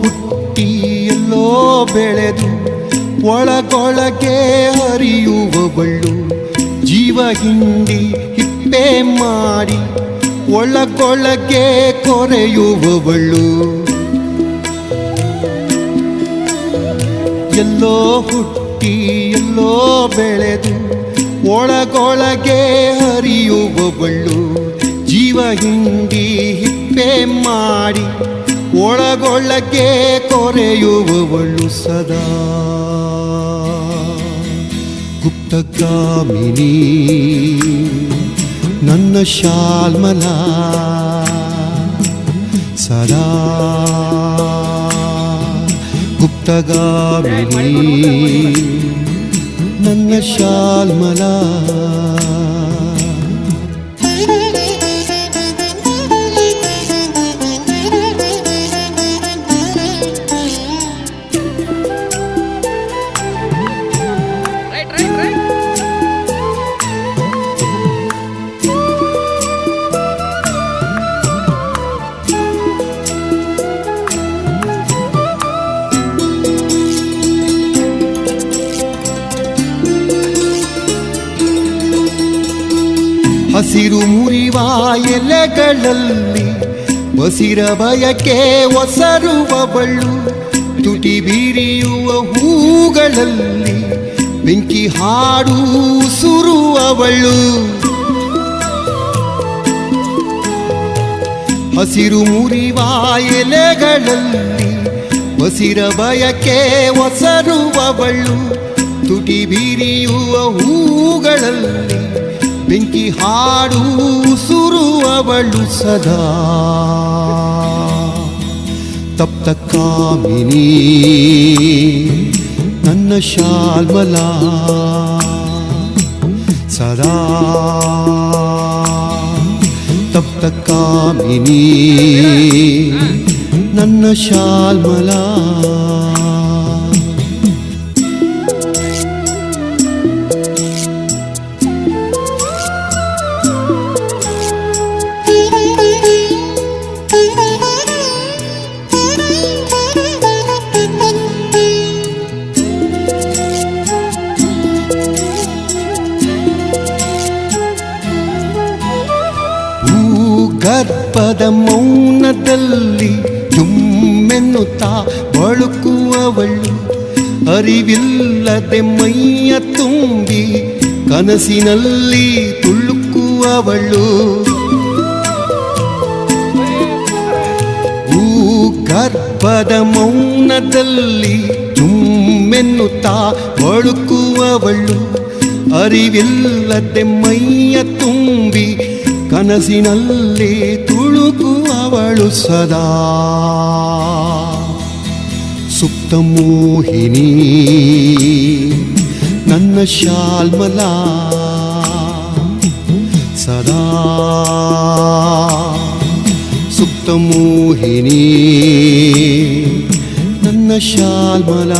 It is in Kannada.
ಹುಟ್ಟಿ, ಎಲ್ಲೋ ಬೆಳೆದು ಒಳಗೊಳಗೆ ಹರಿಯುವವಳು ಜೀವ ಹಿಂಡಿ ಹಿಪ್ಪೆ ಮಾಡಿ ಒಳಗೊಳಗೆ ಕೊರೆಯುವವಳು ಎಲ್ಲೋ ಹುಟ್ಟಿ, ಎಲ್ಲೋ ಬೆಳೆದು ಒಳಗೊಳಗೆ ಹರಿಯುವವಳು ಜೀವ ಹಿಂಡಿ ಹಿಪ್ಪೆ ಮಾಡಿ ಒಳಗೊಳಗೆ ಕೊರೆಯುವವಳು ಸದಾ. ಗುಪ್ತಗಾಮಿನಿ ನನ್ನ ಶಾಲ್ಮಲ ಸದಾ. ಗುಪ್ತಗಾಮಿನಿ ನನ್ನ ಶಾಲ್ಮಲ ಹಸಿರು ಮುರಿವ ಎಲೆಗಳಲ್ಲಿ ಬಸಿರ ಬಯಕೆ ಒಸರುವವಳು. ತುಟಿ ಬೀರಿಯುವ ಹೂಗಳಲ್ಲಿ ಬೆಂಕಿ ಹಾಡು ಸುರುವವಳು. ಹಸಿರು ಮುರಿವ ಎಲೆಗಳಲ್ಲಿ ಬಸಿರ ಬಯಕೆ ಒಸರುವವಳು. ತುಟಿ ಬೀರಿಯುವ ಹೂಗಳಲ್ಲಿ ಬೆಂಕಿ ಹಾಡು ಸುರುವವಳು ಸದಾ. ತಪ್ತ ಕಾಮಿನಿ ನನ್ನ ಶಾಲ್ಮಲ. ಸದಾ. ತಪ್ತ ಕಾಮಿನಿ ನನ್ನ ಶಾಲ್ಮಲ. ಭೂಗರ್ಭದ ಮೌನದಲ್ಲಿ ಜುಮ್ಮೆನ್ನುತ್ತಾ ಬಳುಕುವವಳು. ಅರಿವಿಲ್ಲದೆ ಮೈಯ ತುಂಬಿ ಕನಸಿನಲ್ಲಿ ತುಳುಕುವವಳು. ಭೂಗರ್ಭದ ಮೌನದಲ್ಲಿ ಜುಮ್ಮೆನ್ನುತ್ತಾ ಬಳುಕುವವಳು. ಅರಿವಿಲ್ಲದೆ ಮೈಯ ತುಂಬಿ ಕನಸಿನಲ್ಲಿ ತುಳುಕುವವಳು ಸದಾ ಸುಪ್ತ ಮೋಹಿನಿ ನನ್ನ ಶಾಲ್ಮಲ ಸದಾ? ಸುಪ್ತ ಮೋಹಿನಿ ನನ್ನ ಶಾಲ್ಮಲ